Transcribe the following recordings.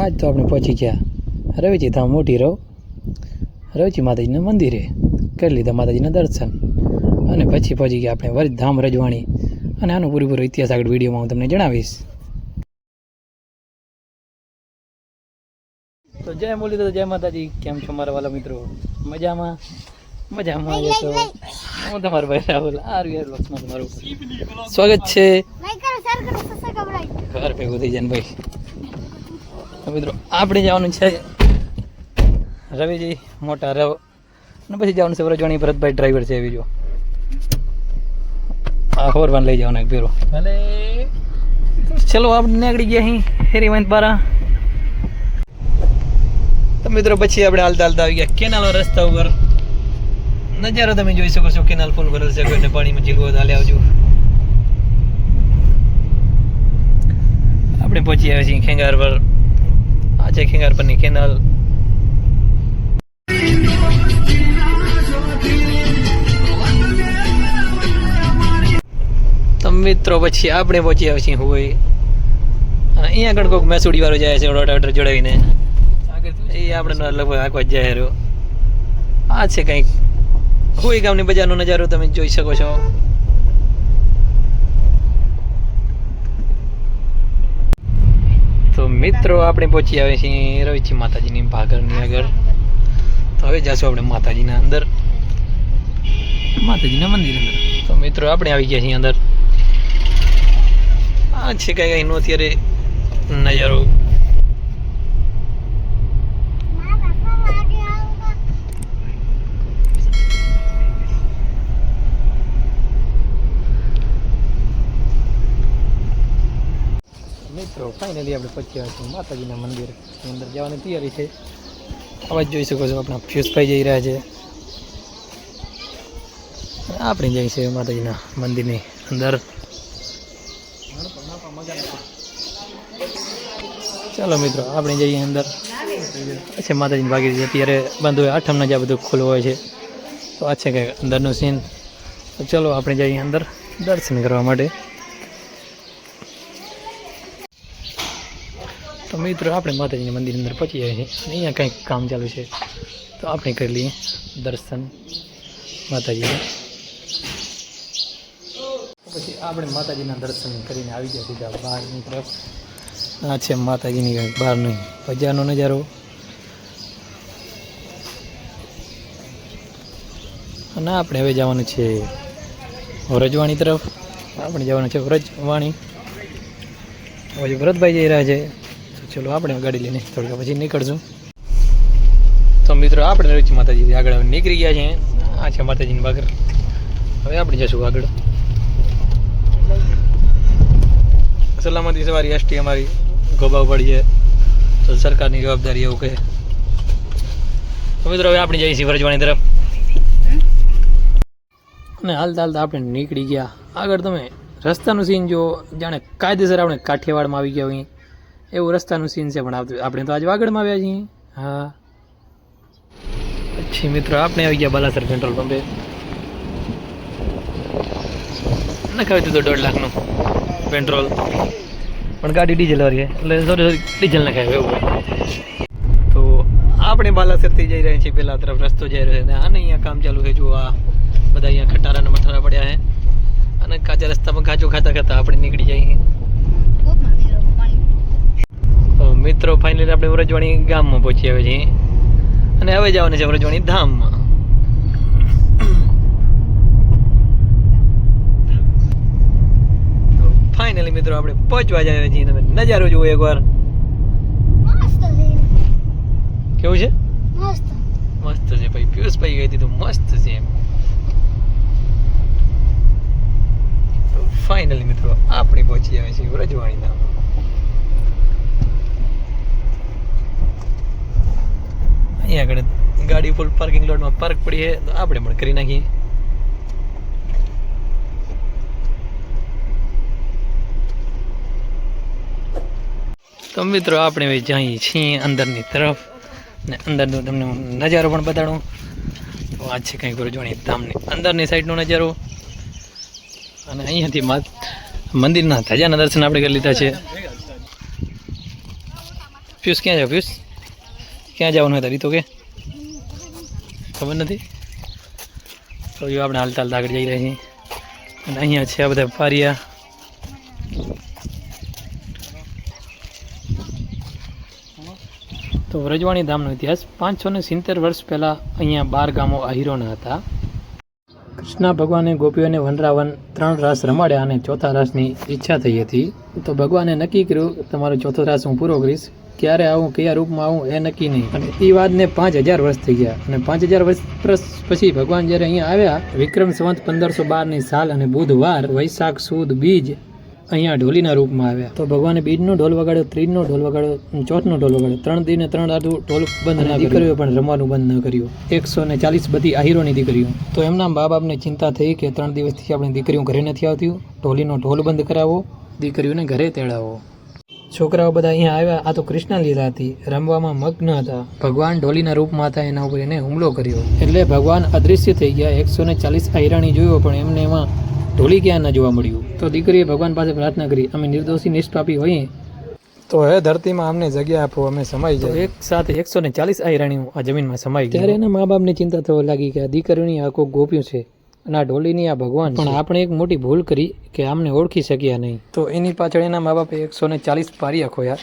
આજ તો આપણે પહોંચી ગયા. રવિજી ધામ મોટી રહો. રવિજી માતાજીના મંદિરે કરી લીધા માતાજીના દર્શન. અને પછી પહોંચી ગયા આપણે વરધામ રજવાણી. અને આનો પૂરેપૂરો ઇતિહાસ આગળ વિડીયોમાં હું તમને જણાવીશ. તો જય બોલી તો જય માતાજી. કેમ છો મારા વાલા મિત્રો? મજામાં? મજામાં આવે તો હું તમારો ભાઈ રાહુલ. આ રહ્યું બ્લોગ્સમાં તમારું સ્વાગત છે. ઘર ભેગું થઈ જાય ભાઈ. મિત્રો આપણે જવાનું છે રવિજી મોટા રવ. અને પછી જવાનું છે વ્રજવાણી ભરતભાઈ ડ્રાઈવર છે બીજો. આ હોરવાન લઈ જવાના એક ભેરો. ભલે. ચલો આપણે નીકળી ગયા અહીં હેરીવંત બારા તો મિત્રો પછી આપણે હાલતા હાલતા આવી ગયા કેનાલ રસ્તા ઉપર. નજારો તમે જોઈ શકો છો કેનાલ ફૂલ ભરેલ છે. કોઈને પાણીમાં જીલવો તો હાલે આવજો. આપણે પહોંચી આવ્યા છીએ ખેંગાર પર. આ છે ખેંગાર પરની કેનાલ. મિત્રો, પછી આપણે પહોંચી આવ્યા છીએ હોય અને અહીંયા આગળ કોઈક મેસુડી વાળો જાય છે રોટાવેટર જોડાવીને. એ આપણે લગભગ આખો જાય રહ્યો. આ છે કંઈક. હોય ગામની બજારનો નજારો તમે જોઈ શકો છો. મિત્રો આપણે પહોંચી આવે છીએ રવિજી માતાજીની ભાગરની આગળ. તો હવે જશું આપણે માતાજીના અંદર. માતાજીના મંદિર અંદર. તો મિત્રો આપણે આવી ગયા છીએ અંદર. આ છે કઈ અહીંનો અત્યારે નજારો મારા પપ્પા આગે આઉંગા મિત્રો ફાઇનલી આપણે પહોંચ્યા છીએ માતાજીના મંદિર. અંદર જવાની તૈયારી છે. અવાજ જોઈ શકો છો આપણા ફ્યુઝભાઈ જઈ રહ્યા છે. આપણે જઈએ છીએ માતાજીના મંદિરની અંદર. ચાલો મિત્રો, આપણે જઈએ અંદર. છે માતાજીની ભાગી છે. અત્યારે બંધ હોય આઠમના જ આ બધું ખુલ્લું હોય છે. તો આ છે કે અંદરનું સીન તો ચલો આપણે જઈએ અંદર દર્શન કરવા માટે. મિત્રો, આપણે માતાજીના મંદિર અંદર પહોંચી જાય છે અહીંયા કંઈક કામ ચાલુ છે. તો આપણે કરી લઈએ દર્શન માતાજીના. પછી આપણે માતાજીના દર્શન કરીને આવી ગયા સીધા બહારની તરફ આ છે માતાજીની બહારની બજારનો નજારો. અને આપણે હવે જવાનું છે વ્રજવાણી તરફ. આપણે જવાનું છે વ્રજવાણી. ભરતભાઈ જઈ રહ્યા છે. ચલો, આપણે ગાડી લઈને થોડીક પછી નીકળશું. તો મિત્રો, આપણે રવિજી માતાજી આગળ નીકળી ગયા છે આ છે માતાજીની બાગર હવે આપણે જશું આગળ. સલામતી સવારી એસટી અમારી ગોબાવ પડી છે. તો સરકારની જવાબદારી એવું કહે. તો મિત્રો, હવે આપણે જઈએ છીએ વ્રજવાણી તરફ. અને હાલતા હાલતા આપણે નીકળી ગયા. આગળ તમે રસ્તાનું સીન જો જાણે કાયદેસર આપણે કાઠિયાવાડમાં આવી ગયા હોય એવું રસ્તાનું સીન છે પણ આપણે તો આજે વાગડમાં આવ્યા છીએ. હા. પછી મિત્રો, આપણે આવી ગયા બાલાસર પેટ્રોલ પંપે. નખાવી દીધું દોઢ લાખનું પેટ્રોલ પણ ગાડી ડીઝલ વાળી એટલે સોરી સોરી ડીઝલ નખાવ્યું એવું. તો આપણે બાલાસરથી જઈ રહ્યા છીએ પેલા તરફ. રસ્તો જઈ રહ્યો છે. અને આને અહીંયા કામ ચાલુ છે. જો આ બધા અહીંયા ખટારા ને મઠારા પડ્યા છે. અને કાચા રસ્તામાં કાચો ખાતા ખાતા આપણે નીકળી જઈએ કોકમાં વીરો પાણી તો મિત્રો ફાઇનલી આપણે વ્રજવાણી ગામમાં પહોંચી આવે છીએ. અને હવે જવાનું છે વ્રજવાણી ધામમાં. ફાઇનલી મિત્રો આપણે પહોંચવા જઈએ છીએ. તમે નજારો જુઓ એકવાર. કેવું છે? મસ્ત. મસ્ત છે ભાઈ. પિયુષભાઈ કહી દીધું મસ્ત છે એમ. ફાઇનલી મિત્રો આપણે પહોંચી આવે છીએ વ્રજવાણી ધામમાં. અહીંયા આગળ ગાડી ફૂલ પાર્કિંગ લોટમાં પાર્ક પડી છે, તો આપણે પણ કરી નાખીએ. તો મિત્રો, આપણે જઈએ છીએ અંદરની તરફ ને અંદરનો તમને નજારો પણ બતાડું. તો આ છે કંઈક ગુરુજવાણી ધામની અંદરની સાઈડનો નજારો. અને અહીંયાથી મંદિરના ધજાના દર્શન આપણે કરી લીધા છે. પિયુષ ક્યાં જાવ પિયુષ ક્યાં જવાનું હતા રીતો કે? ખબર નથી? તો જો આપણે હાલતા હાલતા આગળ જઈ રહ્યા છીએ. અને અહીંયા છે આ બધા પારિયા તો વ્રજવાણી ધામનો ઇતિહાસ. પાંચસો ને સિત્તેર વર્ષ પહેલાં અહીંયા બાર ગામો આહીરોના હતા. કૃષ્ણ ભગવાને ગોપીઓને વનરાવન ત્રણ રાસ રમાડ્યા અને ચોથા રાસની ઈચ્છા થઈ હતી. તો ભગવાને નક્કી કર્યું, તમારો ચોથો રાસ હું પૂરો કરીશ. ક્યારે આવું કયા રૂપમાં આવું એ નક્કી નહીં. અને એ વાતને પાંચ હજાર વર્ષ થઈ ગયા. અને પાંચ હજાર વર્ષ પછી ભગવાન જ્યારે અહીંયા આવ્યા વિક્રમ સંવત પંદરસો બારની સાલ અને બુધવાર વૈશાખ સુદ બીજ અહીંયા ઢોલીના રૂપમાં આવ્યા. તો ભગવાને બીજનો ઢોલ વગાડ્યો ત્રીજનો ઢોલ વગાડ્યો ચોથનો ઢોલ વગાડ્યો. ત્રણ દિને ત્રણ આદુ ઢોલ બંધ ના દીકરીઓ પણ રમવાનું બંધ ન કર્યું. એકસો ને ચાલીસ બધી આહીરોની દીકરીઓ. તો એમના મા બાપને ચિંતા થઈ કે ત્રણ દિવસથી આપણી દીકરીઓ ઘરે નથી આવતી. ઢોલીનો ઢોલ બંધ કરાવો. દીકરીઓને ઘરે તેડાવો. છોકરાઓ બધા અહીંયા આવ્યા. આ તો કૃષ્ણ લીલા હતી. રમવામાં મગ્ન હતા. ભગવાન ઢોલીના રૂપમાં હતા. એના ઉપર એને હુમલો કર્યો. એટલે ભગવાન અદૃશ્ય થઈ ગયા. એકસો ને ચાલીસ આયરાણી જોયો પણ એમને એમાં ઢોલી ક્યાં ન જોવા મળ્યું? તો દીકરીએ ભગવાન પાસે પ્રાર્થના કરી અમે નિર્દોષી નિષ્પાપી હોઈએ. તો હવે ધરતીમાં અમને જગ્યા આપો અમે સમાઈ જાય. એક સાથે એકસો ને ચાલીસ આહિરાણીઓ આ જમીનમાં સમાઈ ત્યારે એના મા બાપને ચિંતા થવા લાગી કે આ દીકરીઓની આ કોઈ ગોપ્યું છે. અને આ ઢોલીની આ ભગવાન પણ આપણે એક મોટી ભૂલ કરી કે આમને ઓળખી શક્યા નહીં. તો એની પાછળ એના મા બાપે એકસો ને ચાલીસ પારી ખોયા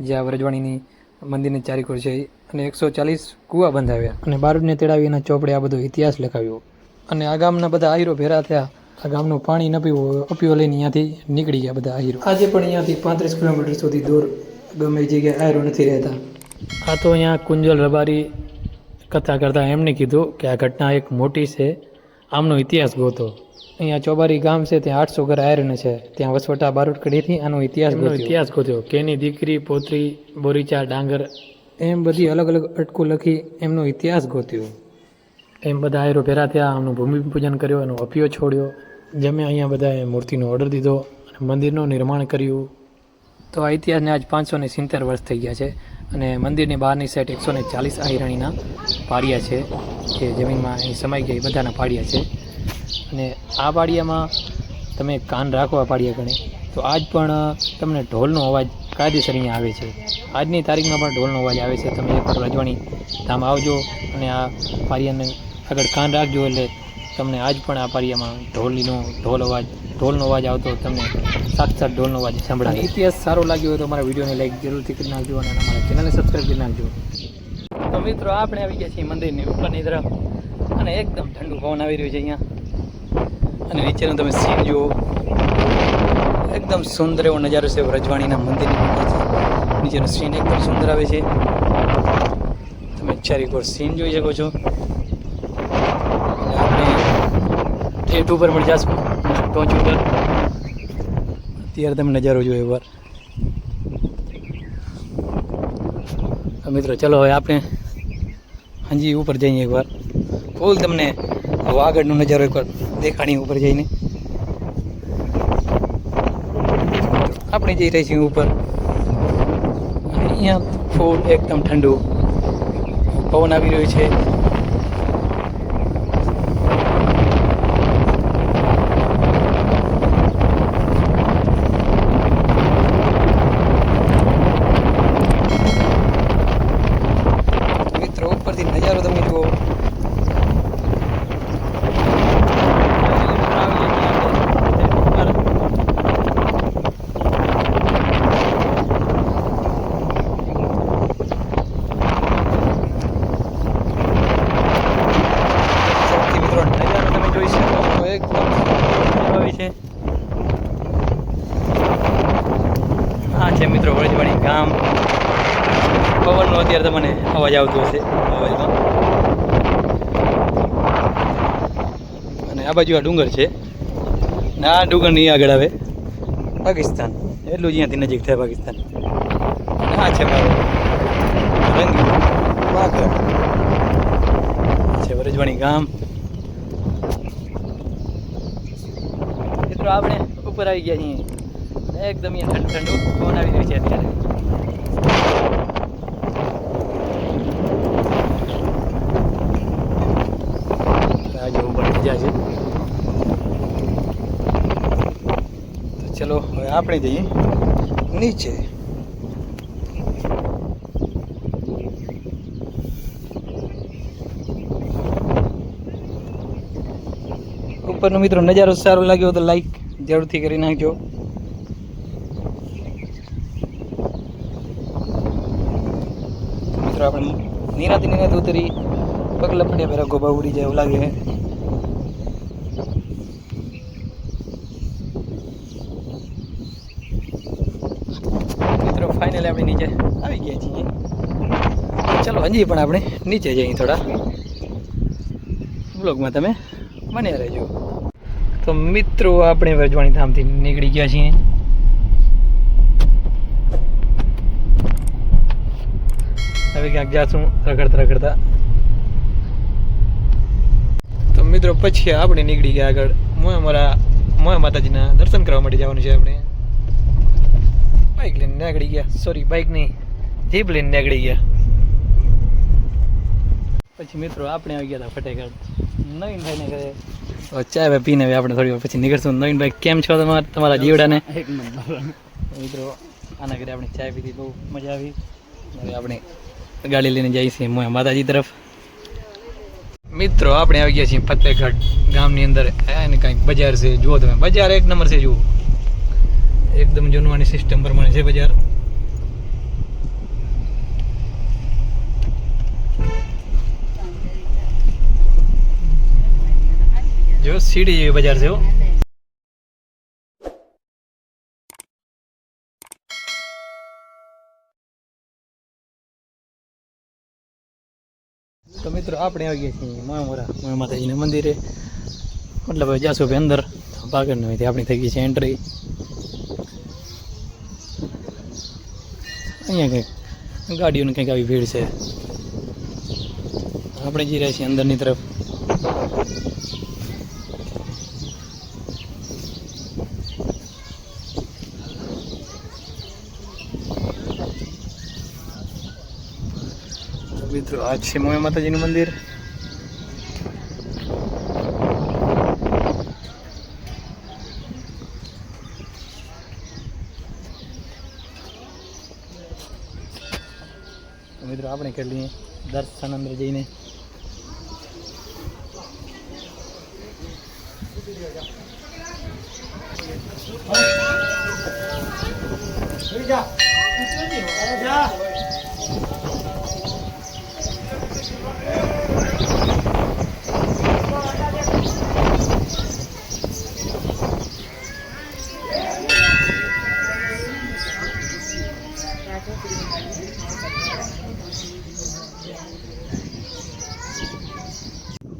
જે આ વ્રજવાણીની મંદિરની ચારીકોર છે. અને એકસો ચાલીસ કૂવા બંધાવ્યા. અને બારૂદને તેડાવી એના ચોપડે આ બધો ઇતિહાસ લખાવ્યો. અને આ ગામના બધા આહીરો ભેરા થયા. આ ગામનું પાણી ન પીવું અપીઓ લઈને અહીંયાથી નીકળી ગયા બધા આહીરો. આજે પણ અહીંયાથી પાંત્રીસ કિલોમીટર સુધી દૂર ગમે જગ્યાએ આહીરો નથી રહેતા. આ તો અહીંયા કુંજલ રબારી કથા કરતાં એમને કીધું કે આ ઘટના એક મોટી છે. આમનો ઇતિહાસ ગોતો. અહીંયા ચોબારી ગામ છે ત્યાં આઠસો ઘર આયરન છે. ત્યાં વસવટા બારોટકડીથી આનો ઇતિહાસ ઇતિહાસ ગોત્યો. કેની દીકરી પોતરી બોરીચા ડાંગર એમ બધી અલગ અલગ અટકું લખી એમનો ઇતિહાસ ગોત્યો. એમ બધા આયરો ભેરા થયા આમનું ભૂમિ પૂજન કર્યો એનો અપિયો છોડ્યો. જમે અહીંયા બધાએ મૂર્તિનો ઓર્ડર દીધો અને મંદિરનું નિર્માણ કર્યું. તો આ ઇતિહાસને આજ પાંચસો ને સિત્તેર વર્ષ થઈ ગયા છે અને મંદિરની બહારની સાઈડ એકસો ને ચાલીસ આહિરાણીના પાડિયા છે જે જમીનમાં અહીં સમાઈ ગયા બધાના પાડિયા છે. અને આ પાડિયામાં તમે કાન રાખો આ પાડિયા ગણે, તો આજ પણ તમને ઢોલનો અવાજ કાયદેસર અહીંયા આવે છે. આજની તારીખમાં પણ ઢોલનો અવાજ આવે છે. તમે એકવાર રજવાણી ધામ આવજો અને આ પારિયાને આગળ કાન રાખજો એટલે તમને આજ પણ આ પારિયામાં ઢોલીનો ઢોલ અવાજ ઢોલનો અવાજ આવતો તમને. સાક્ષાત ઢોલનો અવાજ સંભળાય. ઇતિહાસ સારો લાગ્યો હોય તો અમારા વિડીયોને લાઈક જરૂરથી કરી નાખજો અને અમારા ચેનલને સબસ્ક્રાઈબ કરી નાખજો. તો મિત્રો આપણે આવી ગયા છીએ મંદિરની ઉપરની તરફ. અને એકદમ ઠંડુ પવન આવી રહ્યું છે અહીંયા. અને નીચેનો તમે સીન જુઓ. એકદમ સુંદર એવો નજારો છે રજવાણીના મંદિરની નીચેનો સીન એકદમ સુંદર આવે છે. તમે ચારે કોર સીન જોઈ શકો છો. આપણે ઠેઠ ઉપર પણ જાશું. ઉપર અત્યારે તમે નજારો જોયો એકવાર મિત્રો, ચલો હવે આપણે હાજી ઉપર જઈએ એકવાર ફૂલ તમને વાગડનો નજારો એકવાર દેખાડી ઉપર જઈને. આપણે જઈ રહી છીએ ઉપર. અહીંયા ફૂલ એકદમ ઠંડુ પવન આવી રહ્યો છે મિત્રો ઉપરથી નજારો તમે જુઓ સૌથી મિત્રો નજારો તમે જોઈ શકો છો એકદમ સુંદર આવી છે આ છે મિત્રો વળજવાડી ગામ પવનનો અત્યારે તમને અવાજ આવતો હશે મોબાઈલમાં. અને આ બાજુ આ ડુંગર છે. ને આ ડુંગરની આગળ આવે. પાકિસ્તાન. એટલું જ અહીંયાથી નજીક થાય પાકિસ્તાન. આ છે છે વરજવાણી ગામ. મિત્રો આપણે ઉપર આવી ગયા છીએ. એકદમ અહીંયા ઠંડુ ઠંડુ પવન આવી રહ્યું છે અત્યારે. મજા છે. ચલો, હવે આપણે જઈએ. નીચે. ઉપરનો મિત્રો નજારો સારો લાગ્યો તો લાઈક જરૂરથી કરી નાખજો. મિત્રો, આપણે નિરાતે નિરાતે ઉતરી, પગલા પડ્યા પહેલાં ગોબા ઉડી જાય એવું લાગે હજી પણ આપણે. નીચે જઈએ થોડા. બ્લોગમાં તમે બન્યા રહેજો. તો મિત્રો, આપણે વરજવાણી ધામથી નીકળી ગયા છીએ. હવે ક્યાંક જાશું રખડતા રખડતા. તો મિત્રો, પછી આપણે નીકળી ગયા આગળ. મોય અમારા મોય માતાજીના દર્શન કરવા માટે જવાનું છે આપણે. બાઇક લઈને નીકળી ગયા. સોરી બાઇક નહીં. જીપ લઈને નીકળી ગયા. પછી મિત્રો આપણે આવી ગયા હતા ફટેકડ. નવીનભાઈને ઘરે. ચા હવે પીને આપણે થોડી વાર પછી નીકળશું. નવીનભાઈ કેમ છો તમારા તમારા જીવડાને? એક નંબર. મિત્રો આના ઘરે આપણે ચા પીધી બહુ મજા આવી. હવે આપણે ગાડી લઈને જઈએ છીએ મોય માતાજી તરફ. મિત્રો આપણે આવી ગયા છીએ ફતેહગઢ ગામની અંદર. એને કંઈક બજાર છે. જુઓ તમે બજાર એક નંબર છે જુઓ. એકદમ જૂનવાની સિસ્ટમ પ્રમાણે છે બજાર. સીડી જેવી બજાર છે તો મિત્રો, આપણે આવી ગયા છીએ મામોરા. મા માતાજીના મંદિરે. મતલબ જાશું ભાઈ અંદર પાગળ નહીં આપણી થઈ ગઈ છે એન્ટ્રી અહીંયા કંઈક ગાડીઓની કંઈક આવી ભીડ છે. આપણે જઈ રહ્યા છીએ અંદરની તરફ. તો આ છે મોયા માતાજીનું મંદિર. મિત્રો આપણે કરી લઈએ દર્શન અંદર જઈને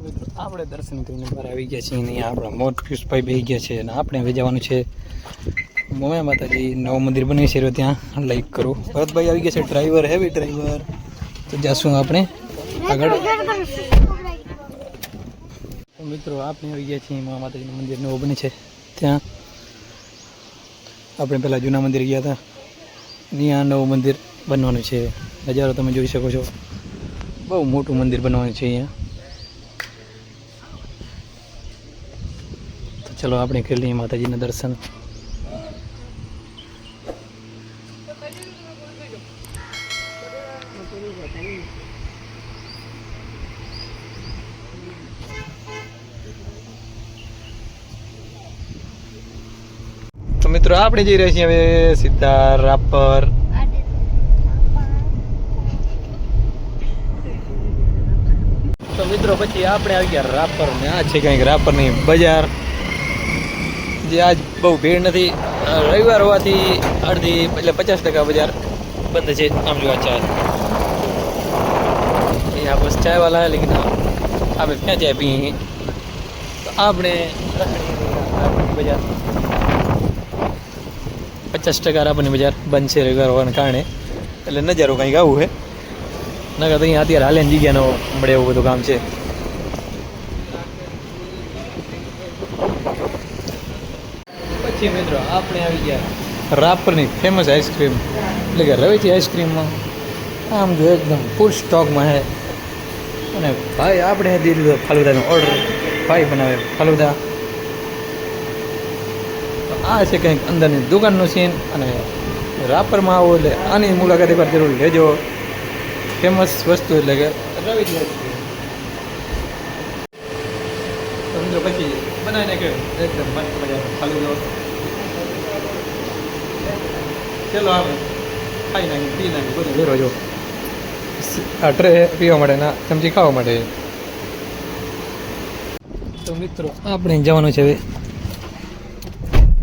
મિત્રો આપણે દર્શન કરીને બહાર આવી ગયા છીએ અહીંયા આપણા મોટ પિયુષભાઈ બેસી ગયા છે અને આપણે હવે જવાનું છે મોયા માતાજી નવું મંદિર બન્યું છે ત્યાં. લાઈક કરો. ભરતભાઈ આવી ગયા છે. Driver, heavy driver. તો જશું આપણે આગળ. મિત્રો, આપણે આવી ગયા છીએ મોયા માતાજીનું મંદિર નવું બને છે ત્યાં. આપણે પહેલાં જૂના મંદિર ગયા હતા. ત્યાં નવું મંદિર બનવાનું છે. નજારો તમે જોઈ શકો છો. બહુ મોટું મંદિર બનવાનું છે અહીંયા. ચલો, આપણે કરી લઈએ માતાજીના દર્શન. તો મિત્રો, આપણે જઈ રહ્યા છીએ હવે સીધા રાપર. તો મિત્રો, પછી આપણે આવી ગયા રાપર ને આ છે કંઈક રાપરની બજાર. જે આજ બહુ ભીડ નથી અ, રવિવાર હોવાથી અડધી એટલે પચાસ ટકા બજાર બંધ છે આમ જોવા ચા यहाँ बस चाय वाला है लेकिन आप क्या चाय पिए तो आपने રાપરની બજાર પચાસ ટકા રાપરની બજાર બંધ છે રવિવાર હોવાને કારણે એટલે નજારો કંઈક આવું છે નકર તો અહીંયા અત્યારે હાલે જગ્યાનો મળે એવું બધું કામ છે પછી મિત્રો આપણે આવી ગયા રાપરની ફેમસ આઈસ્ક્રીમ એટલે કે રવેચી આઈસ્ક્રીમમાં આમ જો એકદમ ફૂલ સ્ટોકમાં છે અને ભાઈ, આપણે દીધું ફાલુદાનો ઓર્ડર ભાઈ બનાવે ફાલુદા. આ છે કંઈક અંદરની દુકાનનું સીન અને રાપરમાં આવો એટલે આની મુલાકાત એકવાર જરૂર લેજો. ફેમસ વસ્તુ એટલે કે આઈસ્ક્રીમ પછી બનાવીને નાખ્યો એકદમ મસ્ત મજાનો ફાલુદો. ચલો આપણે ખાઈ નાખી પી નાખી બધું ઘેરો જો આ ટ્રે પીવા માટે ના ચમચી ખાવા માટે તો મિત્રો આપણે જવાનું છે હવે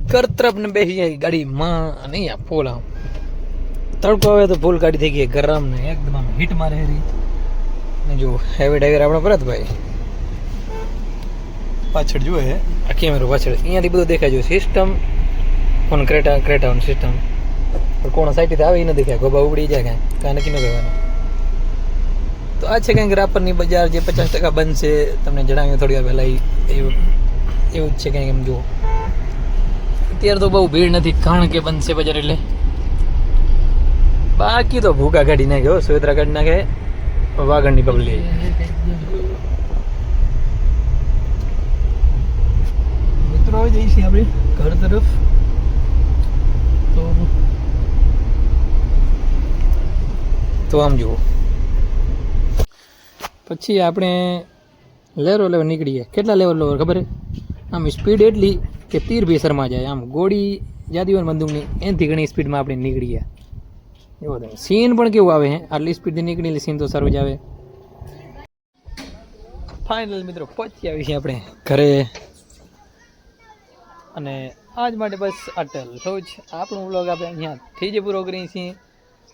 ઘર તરફ ને બેસી જાય ગાડીમાં નહીં આ ફૂલ આમ તડકો આવે તો ફૂલ ગાડી થઈ ગઈ ગરમ ને એકદમ આમ હીટ મારે ને જો હેવી ડ્રાઈવર આપણો ભરતભાઈ પાછળ જુએ આ કેમેરો પાછળ અહીંયાથી બધું દેખાય છે system on Creta Creta system કોણ સાઈડથી આવે ન દેખાય ગોબા ઉડી જાય કાંઈ કાંઈ નક્કી ન કહેવાનું? તો આ છે કંઈક રાપરની બજાર જે પચાસ ટકા બંધ છે તમને જણાવ્યું થોડી વાર પહેલાં એવું એવું જ છે કંઈક એમ જુઓ. અત્યારે તો બહુ ભીડ નથી કારણ કે બંધ છે બજાર એટલે. બાકી તો ભૂકા કાઢી નાખે હો સુવેત્રા કાઢી નાખે, વાગણની પગલી મિત્રો આવી જઈશું આપણે ઘર તરફ. તો આમ જુઓ. પછી આપણે લેવલ લેવલ નીકળીએ. કેટલા લેવલ લેવલ ખબર? આમ સ્પીડ એટલી કે તીર બી શરમાં જાય. આમ ગોળી જાદી હોય ને બંદૂકની, એનાથી ઘણી સ્પીડમાં આપણે નીકળીએ. એવો તમે. સીન પણ કેવું આવે, હે? આટલી સ્પીડથી નીકળેલી સીન તો સારું જ આવે. ફાઇનલ મિત્રો, પહોંચી આવી છે આપણે ઘરે. અને આજ માટે બસ અટલ જ આપણો વ્લોગ આપણે અહીંયાથી જ પૂરો કરીએ છીએ.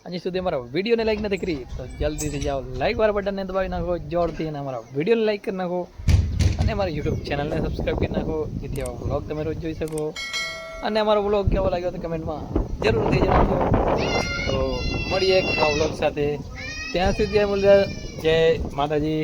હજી સુધી અમારા વિડીયોને લાઈક નથી કરી, તો જલ્દીથી જાઓ. લાઈક વાળા બટનને દબાવી નાખો, જોરથી અને અમારા વિડીયોને લાઈક કરી નાખો. અને અમારા યુટ્યુબ ચેનલને સબસ્ક્રાઈબ કરી નાખો, જેથી આવો વ્લોગ તમે રોજ જોઈ શકો. અને અમારો વ્લોગ કેવો લાગ્યો તો કમેન્ટમાં જરૂરથી જણાવજો. તો મળીએ એક વ્લોગ સાથે. ત્યાં સુધી જય માતાજી.